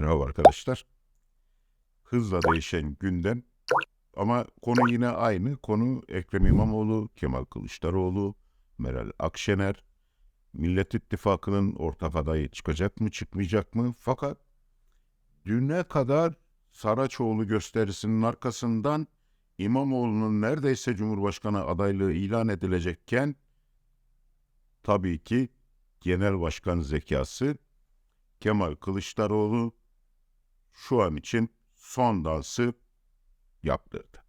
Merhaba arkadaşlar. Hızla değişen gündem ama konu yine aynı. Konu Ekrem İmamoğlu, Kemal Kılıçdaroğlu, Meral Akşener. Millet İttifakı'nın ortak adayı çıkacak mı çıkmayacak mı? Fakat düne kadar Saraçoğlu gösterisinin arkasından İmamoğlu'nun neredeyse Cumhurbaşkanı adaylığı ilan edilecekken tabii ki Genel Başkan zekası Kemal Kılıçdaroğlu şu an için son dansı yaptırdı.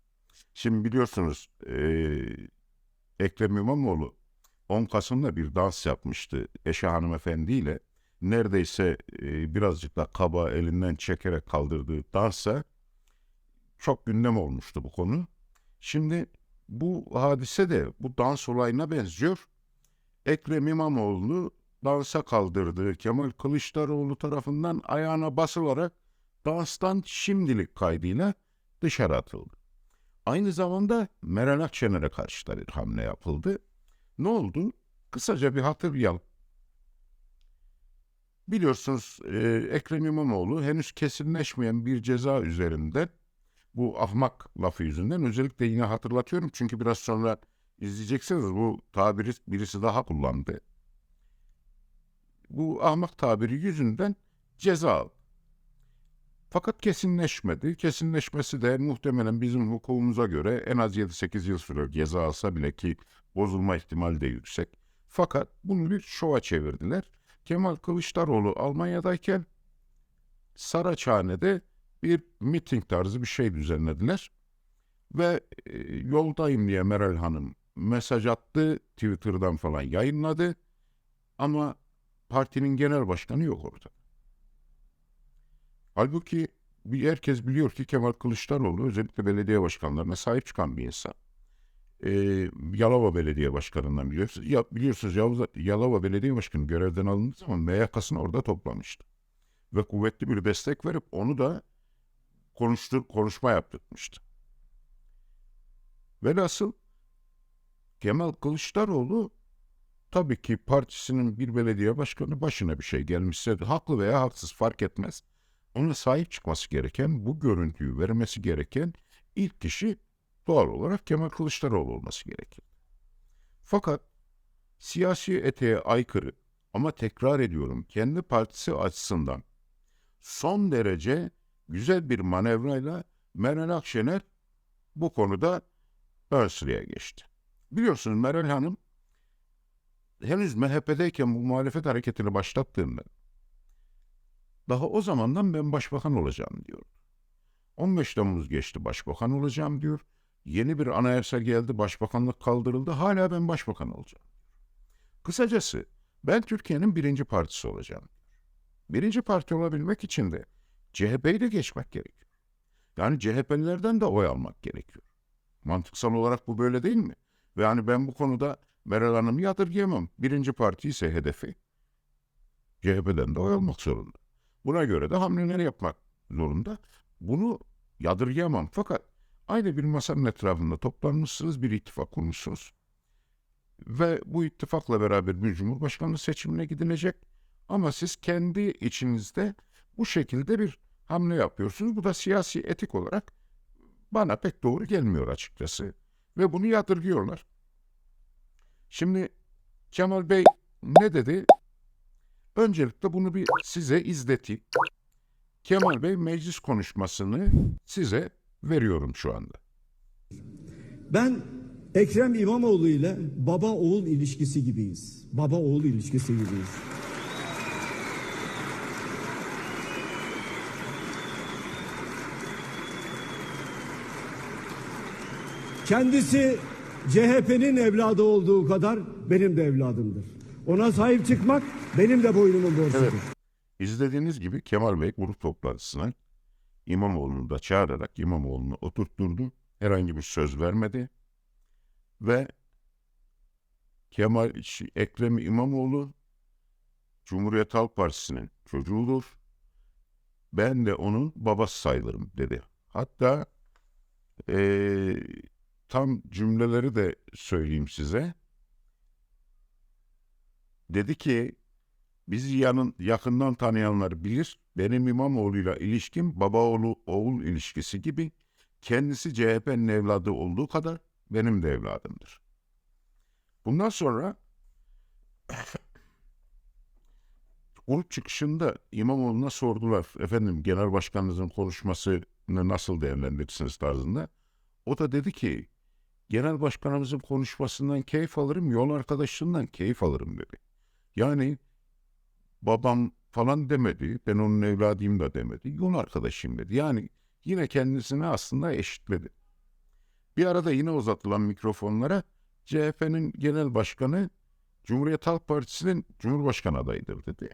Şimdi biliyorsunuz eee Ekrem İmamoğlu 10 Kasım'da bir dans yapmıştı Eşe Hanımefendi ile. Neredeyse eee, birazcık da kaba elinden çekerek kaldırdığı dansa çok gündem olmuştu bu konu. Şimdi bu hadise de bu dans olayına benziyor. Ekrem İmamoğlu'nu dansa kaldırdığı Kemal Kılıçdaroğlu tarafından ayağına basılarak danstan şimdilik kaydıyla dışarı atıldı. Aynı zamanda Meral Akşener'e karşı da bir hamle yapıldı. Ne oldu? Kısaca bir hatırlayalım. Biliyorsunuz e, Ekrem İmamoğlu henüz kesinleşmeyen bir ceza üzerinden bu ahmak lafı yüzünden özellikle yine hatırlatıyorum çünkü biraz sonra izleyeceksiniz bu tabiri birisi daha kullandı. Bu ahmak tabiri yüzünden ceza aldı. Fakat kesinleşmedi. Kesinleşmesi de muhtemelen bizim hukukumuza göre en az 7-8 yıl sürer ceza alsa bile ki bozulma ihtimali de yüksek. Fakat bunu bir şova çevirdiler. Kemal Kılıçdaroğlu Almanya'dayken Saraçhane'de bir miting tarzı bir şey düzenlediler. Ve e, yoldayım diye Meral Hanım mesaj attı, Twitter'dan falan yayınladı. Ama partinin genel başkanı yok orada. Halbuki bir herkes biliyor ki Kemal Kılıçdaroğlu özellikle belediye başkanlarına sahip çıkan bir insan. Ee, Yalova Belediye Başkanı'ndan biliyorsunuz. Ya, biliyorsunuz Yavuz, Yalova Belediye Başkanı görevden alındığı zaman MYK'sını orada toplamıştı. Ve kuvvetli bir destek verip onu da konuştur, konuşma yaptırmıştı. Velhasıl Kemal Kılıçdaroğlu tabii ki partisinin bir belediye başkanı başına bir şey gelmişse haklı veya haksız fark etmez. Ona sahip çıkması gereken, bu görüntüyü vermesi gereken ilk kişi doğal olarak Kemal Kılıçdaroğlu olması gerekir. Fakat siyasi etiğe aykırı ama tekrar ediyorum kendi partisi açısından son derece güzel bir manevrayla Meral Akşener bu konuda ön sıraya geçti. Biliyorsunuz Meral Hanım henüz MHP'deyken bu muhalefet hareketini başlattığında daha o zamandan ben başbakan olacağım diyor. 15 Temmuz geçti başbakan olacağım diyor. Yeni bir anayasa geldi başbakanlık kaldırıldı hala ben başbakan olacağım. Kısacası ben Türkiye'nin birinci partisi olacağım. Birinci parti olabilmek için de CHP'yi geçmek gerekiyor. Yani CHP'lilerden de oy almak gerekiyor. Mantıksal olarak bu böyle değil mi? Ve yani ben bu konuda Meral Hanım'ı yadırgayamam. Birinci parti ise hedefi CHP'den de oy almak zorunda. Buna göre de hamleler yapmak zorunda. Bunu yadırgayamam. Fakat aynı bir masanın etrafında toplanmışsınız, bir ittifak kurmuşsunuz. Ve bu ittifakla beraber bir cumhurbaşkanlığı seçimine gidilecek. Ama siz kendi içinizde bu şekilde bir hamle yapıyorsunuz. Bu da siyasi etik olarak bana pek doğru gelmiyor açıkçası. Ve bunu yadırgıyorlar. Şimdi Kemal Bey ne dedi? Öncelikle bunu bir size izleteyim. Kemal Bey meclis konuşmasını size veriyorum şu anda. Ben Ekrem İmamoğlu ile baba oğul ilişkisi gibiyiz. Baba oğul ilişkisi gibiyiz. Kendisi CHP'nin evladı olduğu kadar benim de evladımdır. Ona sahip çıkmak benim de boynumun borcudur. Evet. İzlediğiniz gibi Kemal Bey grup toplantısına İmamoğlu'nu da çağırarak İmamoğlu'nu oturtturdu. Herhangi bir söz vermedi. Ve Kemal Ekrem İmamoğlu Cumhuriyet Halk Partisi'nin çocuğudur. Ben de onun babası sayılırım dedi. Hatta eee, tam cümleleri de söyleyeyim size. Dedi ki bizi yanın, yakından tanıyanlar bilir. Benim İmamoğlu'yla ilişkim baba oğlu oğul ilişkisi gibi kendisi CHP'nin evladı olduğu kadar benim de evladımdır. Bundan sonra grup çıkışında İmamoğlu'na sordular. Efendim genel başkanınızın konuşmasını nasıl değerlendirirsiniz tarzında. O da dedi ki genel başkanımızın konuşmasından keyif alırım, yol arkadaşlığından keyif alırım dedi. Yani babam falan demedi, ben onun evladıyım da demedi, yol arkadaşıyım dedi. Yani yine kendisini aslında eşitledi. Bir arada yine uzatılan mikrofonlara CHP'nin genel başkanı Cumhuriyet Halk Partisi'nin Cumhurbaşkanı adayıdır dedi.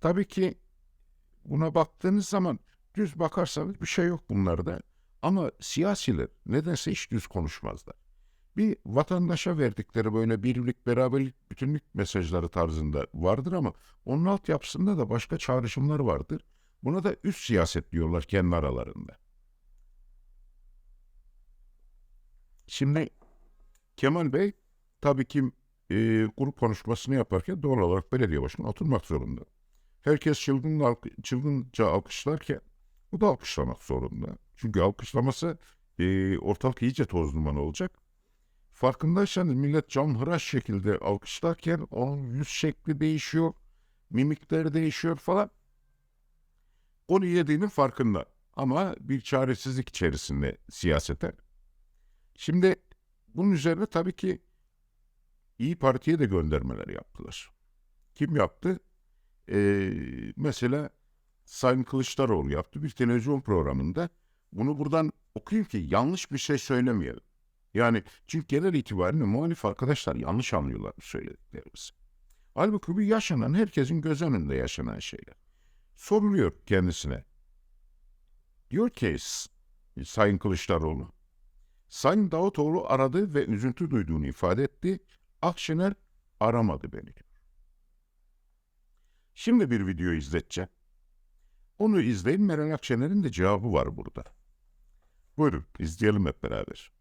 Tabii ki buna baktığınız zaman düz bakarsanız bir şey yok bunlarda. Ama siyasiler nedense hiç düz konuşmazlar. Bir vatandaşa verdikleri böyle birlik, beraberlik, bütünlük mesajları tarzında vardır ama onun altyapısında da başka çağrışımlar vardır. Buna da üst siyaset diyorlar kendi aralarında. Şimdi Kemal Bey tabii ki e, grup konuşmasını yaparken doğal olarak belediye başkanı oturmak zorunda. Herkes çılgın, çılgınca alkışlarken bu da alkışlamak zorunda. Çünkü alkışlaması e, ortalık iyice toz duman olacak. Farkındaysanız millet camhıraş şekilde alkışlarken onun yüz şekli değişiyor, mimikleri değişiyor falan. Onu yediğinin farkında. Ama bir çaresizlik içerisinde siyasete. Şimdi bunun üzerine tabii ki İyi Parti'ye de göndermeler yaptılar. Kim yaptı? Ee, mesela Sayın Kılıçdaroğlu yaptı bir televizyon programında. Bunu buradan okuyayım ki yanlış bir şey söylemeyelim. Yani çünkü genel itibariyle muhalif arkadaşlar yanlış anlıyorlar söylediklerimizi. Halbuki bu yaşanan herkesin göz önünde yaşanan şeyler. Soruluyor kendisine. Diyor ki Sayın Kılıçdaroğlu. Sayın Davutoğlu aradı ve üzüntü duyduğunu ifade etti. Akşener aramadı beni. Şimdi bir video izleteceğim. Onu izleyin Meral Akşener'in de cevabı var burada. Buyurun izleyelim hep beraber.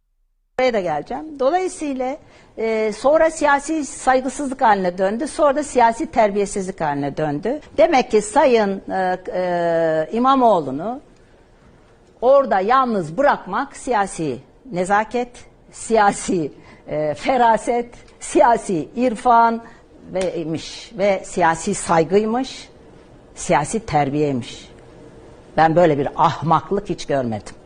Buraya da geleceğim. Dolayısıyla e, sonra siyasi saygısızlık haline döndü. Sonra da siyasi terbiyesizlik haline döndü. Demek ki Sayın e, e, İmamoğlu'nu orada yalnız bırakmak siyasi nezaket, siyasi e, feraset, siyasi irfan ve imiş ve siyasi saygıymış, siyasi terbiyeymiş. Ben böyle bir ahmaklık hiç görmedim.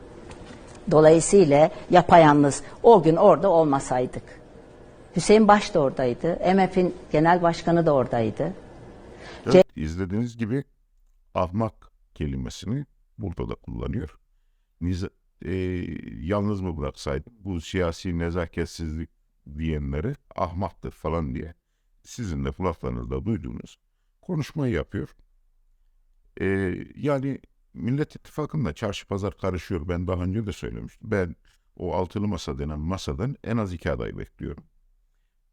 Dolayısıyla yapayalnız o gün orada olmasaydık. Hüseyin Baş da oradaydı. MF'in genel başkanı da oradaydı. Evet, izlediğiniz gibi ahmak kelimesini burada da kullanıyor. Niza, e, yalnız mı bıraksaydım bu siyasi nezaketsizlik diyenleri ahmaktır falan diye sizin de kulaklarınızda duyduğunuz konuşmayı yapıyor. E, yani Millet İttifakı'nda çarşı pazar karışıyor. Ben daha önce de söylemiştim. Ben o altılı masa denen masadan en az iki aday bekliyorum.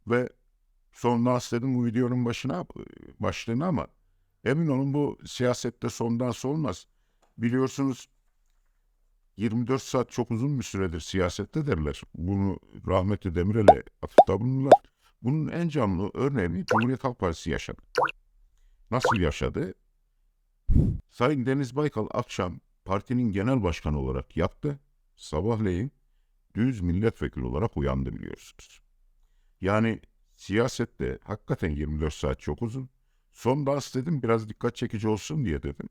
Ve son dedim bu videonun başına başlığına ama emin olun bu siyasette sondan olmaz. Biliyorsunuz 24 saat çok uzun bir süredir siyasette derler. Bunu rahmetli Demirel'e atıfta bulunurlar. Bunun en canlı örneğini Cumhuriyet Halk Partisi yaşadı. Nasıl yaşadı? Sayın Deniz Baykal akşam partinin genel başkanı olarak yattı. Sabahleyin düz milletvekili olarak uyandı biliyorsunuz. Yani siyasette hakikaten 24 saat çok uzun. Son dans dedim biraz dikkat çekici olsun diye dedim.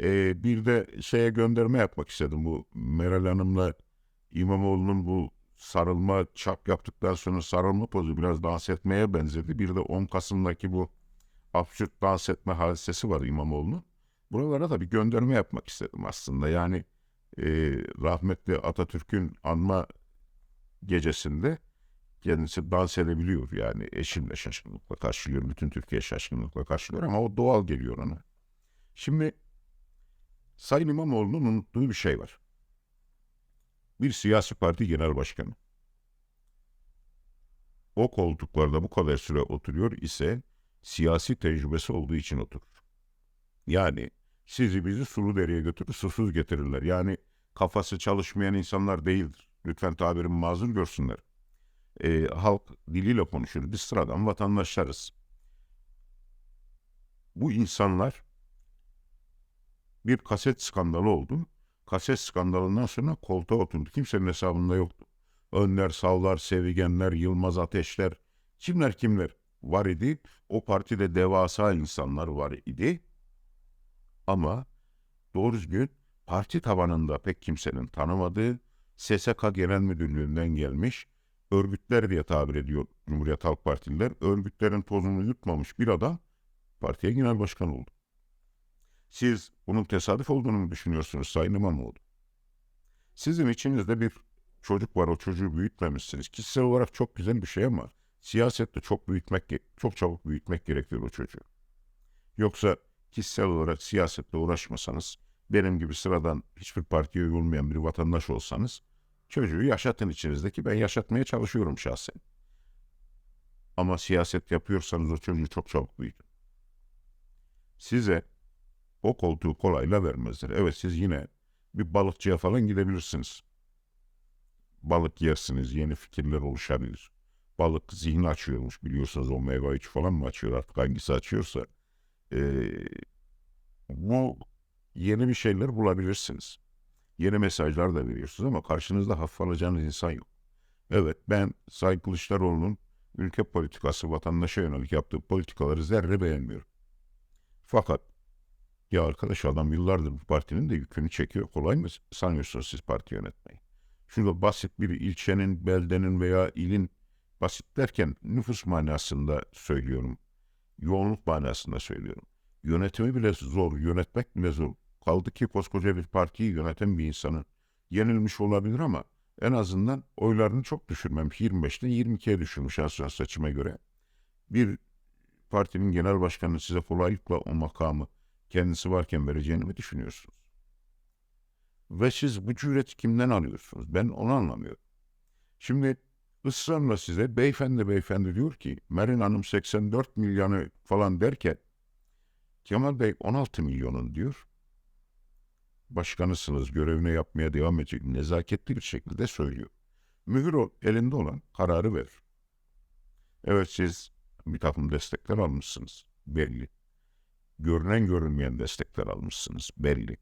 Ee, bir de şeye gönderme yapmak istedim. Bu Meral Hanım'la İmamoğlu'nun bu sarılma çap yaptıktan sonra sarılma pozu biraz dans etmeye benzedi. Bir de 10 Kasım'daki bu absürt dans etme hadisesi var İmamoğlu'nun. Buralara da bir gönderme yapmak istedim aslında. Yani e, rahmetli Atatürk'ün anma gecesinde kendisi dans edebiliyor yani eşimle şaşkınlıkla karşılıyor. Bütün Türkiye şaşkınlıkla karşılıyor ama o doğal geliyor ona. Şimdi Sayın İmamoğlu'nun unuttuğu bir şey var. Bir siyasi parti genel başkanı. O koltuklarda bu kadar süre oturuyor ise siyasi tecrübesi olduğu için oturur. Yani sizi bizi sulu dereye götürür susuz getirirler. Yani kafası çalışmayan insanlar değildir. Lütfen tabirimi mazur görsünler. Ee, halk diliyle konuşur. Biz sıradan vatandaşlarız. bu insanlar bir kaset skandalı oldu. Kaset skandalından sonra koltuğa oturdu. Kimsenin hesabında yoktu. Önler, Savlar, Sevigenler, Yılmaz Ateşler, kimler kimler var idi. O partide devasa insanlar var idi. Ama doğru düzgün parti tabanında pek kimsenin tanımadığı SSK Genel Müdürlüğü'nden gelmiş örgütler diye tabir ediyor Cumhuriyet Halk Partililer. Örgütlerin tozunu yutmamış bir adam partiye genel başkan oldu. Siz bunun tesadüf olduğunu mu düşünüyorsunuz Sayın İmamoğlu? Sizin içinizde bir çocuk var, o çocuğu büyütmemişsiniz. Kişisel olarak çok güzel bir şey ama siyasette çok büyütmek, çok çabuk büyütmek gerekiyor o çocuğu. Yoksa kişisel olarak siyasetle uğraşmasanız, benim gibi sıradan hiçbir partiye üye olmayan bir vatandaş olsanız, çocuğu yaşatın içinizdeki ben yaşatmaya çalışıyorum şahsen. Ama siyaset yapıyorsanız o çocuğu çok çabuk büyütün. Size o koltuğu kolayla vermezler. Evet siz yine bir balıkçıya falan gidebilirsiniz. Balık yersiniz, yeni fikirler oluşabilir. Balık zihni açıyormuş biliyorsunuz omega 3 falan mı açıyor artık hangisi açıyorsa. Ee, bu yeni bir şeyler bulabilirsiniz. Yeni mesajlar da veriyorsunuz ama karşınızda hafif alacağınız insan yok. Evet ben Sayın Kılıçdaroğlu'nun ülke politikası, vatandaşa yönelik yaptığı politikaları zerre beğenmiyorum. Fakat ya arkadaş adam yıllardır bu partinin de yükünü çekiyor. Kolay mı sanıyorsunuz siz parti yönetmeyi? Şurada basit bir ilçenin, beldenin veya ilin basit derken nüfus manasında söylüyorum. Yoğunluk manasında söylüyorum. Yönetimi bile zor, yönetmek bile zor. Kaldı ki koskoca bir partiyi yöneten bir insanın yenilmiş olabilir ama en azından oylarını çok düşürmemiş. 25'ten 22'ye düşürmüş aslında seçime göre. Bir partinin genel başkanı size kolaylıkla o makamı kendisi varken vereceğini mi düşünüyorsunuz? Ve siz bu cüreti kimden alıyorsunuz? Ben onu anlamıyorum. Şimdi ısrarla size beyefendi beyefendi diyor ki Merin Hanım 84 milyonu falan derken Kemal Bey 16 milyonun diyor. Başkanısınız görevine yapmaya devam edecek nezaketli bir şekilde söylüyor. Mühür ol- elinde olan kararı verir. Evet siz bir takım destekler almışsınız belli görünen görünmeyen destekler almışsınız belli.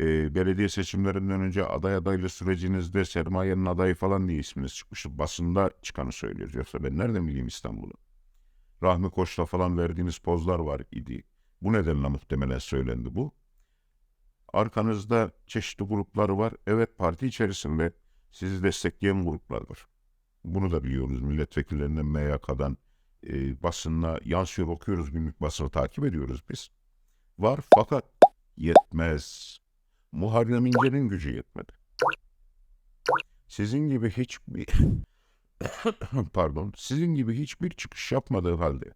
Ee, belediye seçimlerinden önce aday adaylı sürecinizde sermayenin adayı falan diye isminiz çıkmıştı. Basında çıkanı söylüyoruz. Yoksa ben nereden bileyim İstanbul'u? Rahmi Koç'la falan verdiğiniz pozlar var idi. Bu nedenle muhtemelen söylendi bu. Arkanızda çeşitli gruplar var. Evet parti içerisinde sizi destekleyen gruplar var. Bunu da biliyoruz milletvekillerinden MYK'dan e, basınla yansıyor okuyoruz günlük basını takip ediyoruz biz. Var fakat yetmez. Muharrem İnce'nin gücü yetmedi. Sizin gibi hiçbir pardon sizin gibi hiçbir çıkış yapmadığı halde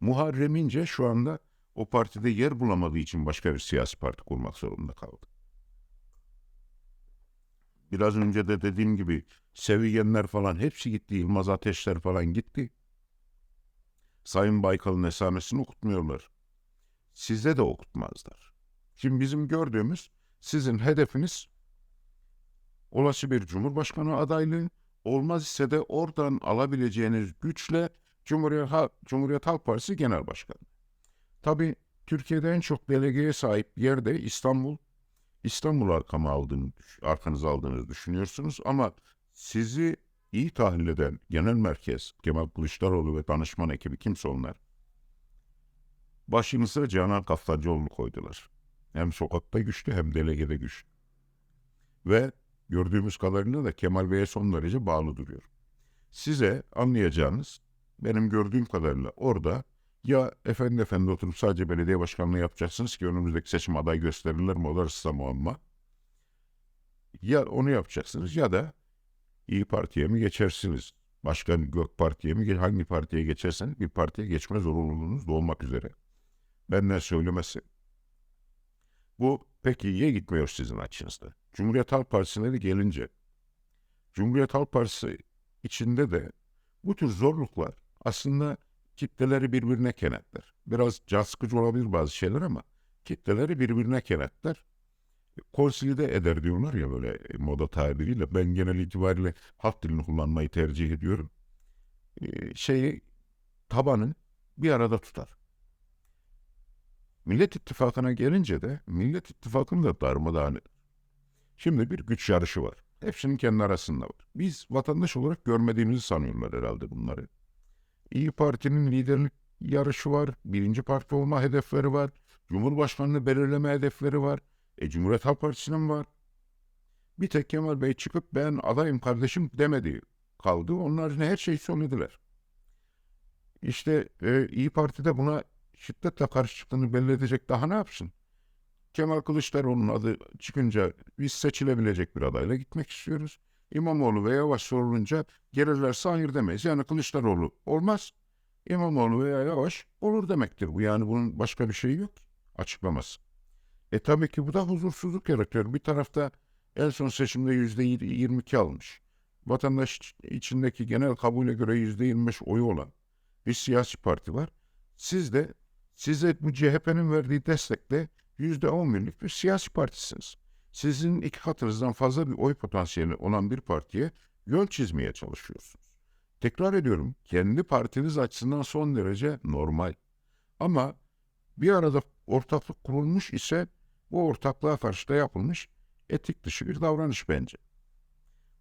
Muharrem İnce şu anda o partide yer bulamadığı için başka bir siyasi parti kurmak zorunda kaldı. Biraz önce de dediğim gibi Seviyenler falan hepsi gitti. Yılmaz Ateşler falan gitti. Sayın Baykal'ın esamesini okutmuyorlar. Size de okutmazlar. Şimdi bizim gördüğümüz sizin hedefiniz olası bir cumhurbaşkanı adaylığı olmaz ise de oradan alabileceğiniz güçle Cumhuriyet, Halk- Cumhuriyet Halk Partisi Genel Başkanı. Tabii Türkiye'de en çok delegeye sahip yer de İstanbul. İstanbul arkama aldığını, arkanıza aldığınızı düşünüyorsunuz ama sizi iyi tahlil eden genel merkez Kemal Kılıçdaroğlu ve danışman ekibi kimse onlar. Başınıza Canan Kaftancıoğlu'nu koydular. Hem sokakta güçlü hem delegede güçlü. Ve gördüğümüz kadarıyla da Kemal Bey'e son derece bağlı duruyor. Size anlayacağınız benim gördüğüm kadarıyla orada ya efendi efendi oturup sadece belediye başkanlığı yapacaksınız ki önümüzdeki seçim aday gösterilir mi o da ıslak muamma. Ya onu yapacaksınız ya da İyi Parti'ye mi geçersiniz? Başka Gök Parti'ye mi? Hangi partiye geçerseniz bir partiye geçme zorunluluğunuz doğmak üzere. Benden söylemesi. Bu pek iyiye gitmiyor sizin açınızda. Cumhuriyet Halk Partisi'ne de gelince, Cumhuriyet Halk Partisi içinde de bu tür zorluklar aslında kitleleri birbirine kenetler. Biraz can sıkıcı olabilir bazı şeyler ama kitleleri birbirine kenetler. Konsolide eder diyorlar ya böyle e, moda tabiriyle. Ben genel itibariyle halk dilini kullanmayı tercih ediyorum. Ee, şeyi tabanı bir arada tutar. Millet İttifakı'na gelince de Millet İttifakı'nın da darmadağını. Şimdi bir güç yarışı var. Hepsinin kendi arasında var. Biz vatandaş olarak görmediğimizi sanıyorlar herhalde bunları. İyi Parti'nin liderlik yarışı var. Birinci parti olma hedefleri var. Cumhurbaşkanlığı belirleme hedefleri var. E Cumhuriyet Halk Partisi'nin var. Bir tek Kemal Bey çıkıp ben adayım kardeşim demedi kaldı. Onlar ne her şeyi söylediler. İşte e, İyi Parti de buna şiddetle karşı çıktığını belli edecek daha ne yapsın? Kemal Kılıçdaroğlu'nun adı çıkınca biz seçilebilecek bir adayla gitmek istiyoruz. İmamoğlu ve Yavaş sorulunca gelirlerse hayır demeyiz. Yani Kılıçdaroğlu olmaz. İmamoğlu veya Yavaş olur demektir bu. Yani bunun başka bir şeyi yok. Açıklaması. E tabii ki bu da huzursuzluk yaratıyor. Bir tarafta en son seçimde yüzde yirmi iki almış. Vatandaş içindeki genel kabule göre yüzde yirmi beş oyu olan bir siyasi parti var. Siz de size bu CHP'nin verdiği destekle yüzde on birlik bir siyasi partisiniz. Sizin iki katınızdan fazla bir oy potansiyeli olan bir partiye yol çizmeye çalışıyorsunuz. Tekrar ediyorum, kendi partiniz açısından son derece normal. Ama bir arada ortaklık kurulmuş ise bu ortaklığa karşı da yapılmış etik dışı bir davranış bence.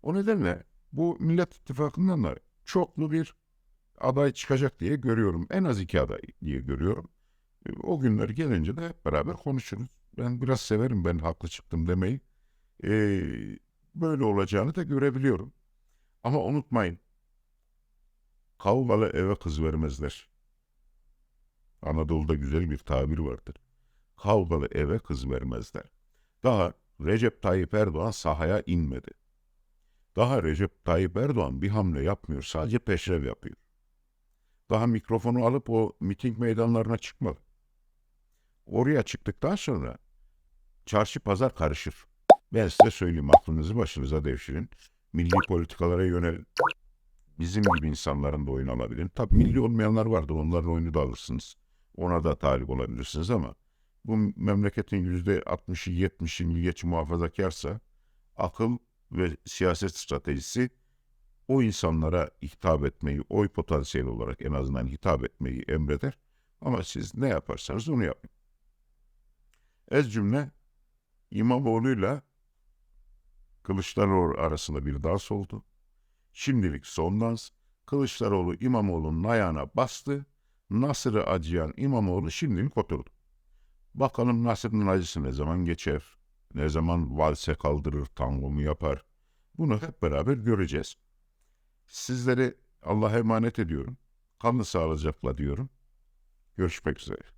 O nedenle bu Millet İttifakı'ndan da çoklu bir aday çıkacak diye görüyorum. En az iki aday diye görüyorum. O günler gelince de hep beraber konuşuruz. Ben biraz severim ben haklı çıktım demeyi. E, böyle olacağını da görebiliyorum. Ama unutmayın. Kavgalı eve kız vermezler. Anadolu'da güzel bir tabir vardır. Kavgalı eve kız vermezler. Daha Recep Tayyip Erdoğan sahaya inmedi. Daha Recep Tayyip Erdoğan bir hamle yapmıyor, sadece peşrev yapıyor. Daha mikrofonu alıp o miting meydanlarına çıkmadı. Oraya çıktıktan sonra çarşı pazar karışır. Ben size söyleyeyim aklınızı başınıza devşirin. Milli politikalara yönelin. Bizim gibi insanların da oyun alabilin. Tabii milli olmayanlar vardır onların oyunu da alırsınız. Ona da talip olabilirsiniz ama bu memleketin yüzde 60'ı 70'i milliyetçi muhafazakarsa akıl ve siyaset stratejisi o insanlara hitap etmeyi, oy potansiyeli olarak en azından hitap etmeyi emreder. Ama siz ne yaparsanız onu yapın. Ez cümle İmamoğlu'yla Kılıçdaroğlu arasında bir dans oldu. Şimdilik son dans. Kılıçdaroğlu İmamoğlu'nun ayağına bastı. Nasır'ı acıyan İmamoğlu şimdilik oturdu. Bakalım Nasır'ın acısı ne zaman geçer? Ne zaman valse kaldırır, tango mu yapar? Bunu hep beraber göreceğiz. Sizleri Allah'a emanet ediyorum. Kanlı sağlıcakla diyorum. Görüşmek üzere.